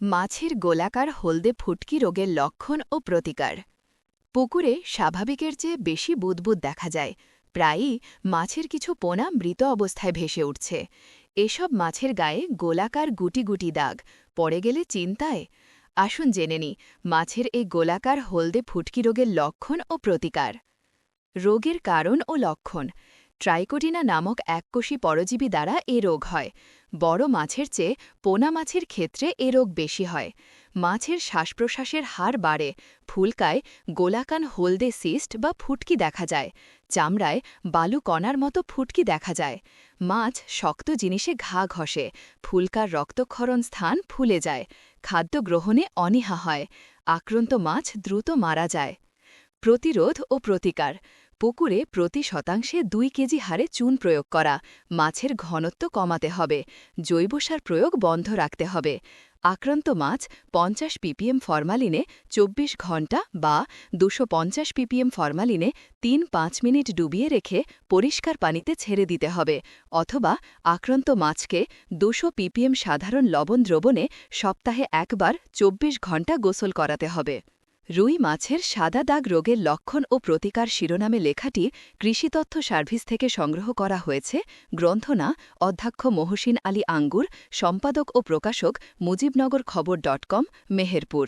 মাছের গোলাকার হলদে ফুটকি রোগের লক্ষণ ও প্রতিকার। পুকুরে স্বাভাবিকের চেয়ে বেশি বুদবুদ দেখা যায়। প্রায়ই মাছের কিছু পোনা মৃত অবস্থায় ভেসে উঠছে। এসব মাছের গায়ে গোলাকার গুটি গুটি দাগ। পড়ে গেলে চিন্তায়। আসুন জেনে নি মাছের এই গোলাকার হলদে ফুটকি রোগের লক্ষণ ও প্রতিকার। রোগের কারণ ও লক্ষণ। ট্রাইকোটিনা নামক এককোষী পরজীবী দ্বারা এ রোগ হয়। বড় মাছের চেয়ে পোনা মাছের ক্ষেত্রে এ রোগ বেশি হয়। মাছের শ্বাসপ্রশ্বাসের হার বাড়ে, ফুলকায় গোলাকান হলদে সিস্ট বা ফুটকি দেখা যায়, চামড়ায় বালু কণার মতো ফুটকি দেখা যায়। মাছ শক্ত জিনিসে ঘা ঘষে, ফুলকার রক্তক্ষরণ স্থান ফুলে যায়, খাদ্য গ্রহণে অনীহা হয়, আক্রান্ত মাছ দ্রুত মারা যায়। প্রতিরোধ ও প্রতিকার পুকুরে প্রতি শতাংশে দুই কেজি হারে চুন প্রয়োগ করা, মাছের ঘনত্ব কমাতে হবে, জৈব সার প্রয়োগ বন্ধ রাখতে হবে। আক্রান্ত মাছ পঞ্চাশ পিপিএম ফরমালিনে ২৪ ঘণ্টা বা দুশো পঞ্চাশ পিপিএম ফরমালিনে তিন পাঁচ মিনিট ডুবিয়ে রেখে পরিষ্কার পানিতে ছেড়ে দিতে হবে, অথবা আক্রান্ত মাছকে দুশো পিপিএম সাধারণ লবণ দ্রবণে সপ্তাহে একবার ২৪ ঘণ্টা গোসল করাতে হবে। রুই মাছের সাদা দাগ রোগের লক্ষণ ও প্রতিকার শিরোনামে লেখাটি কৃষিতথ্য সার্ভিস থেকে সংগ্রহ করা হয়েছে, গ্রন্থনা, অধ্যক্ষ মহসিন আলী আঙ্গুর, সম্পাদক ও প্রকাশক মুজিবনগর খবর ডট কম, মেহেরপুর।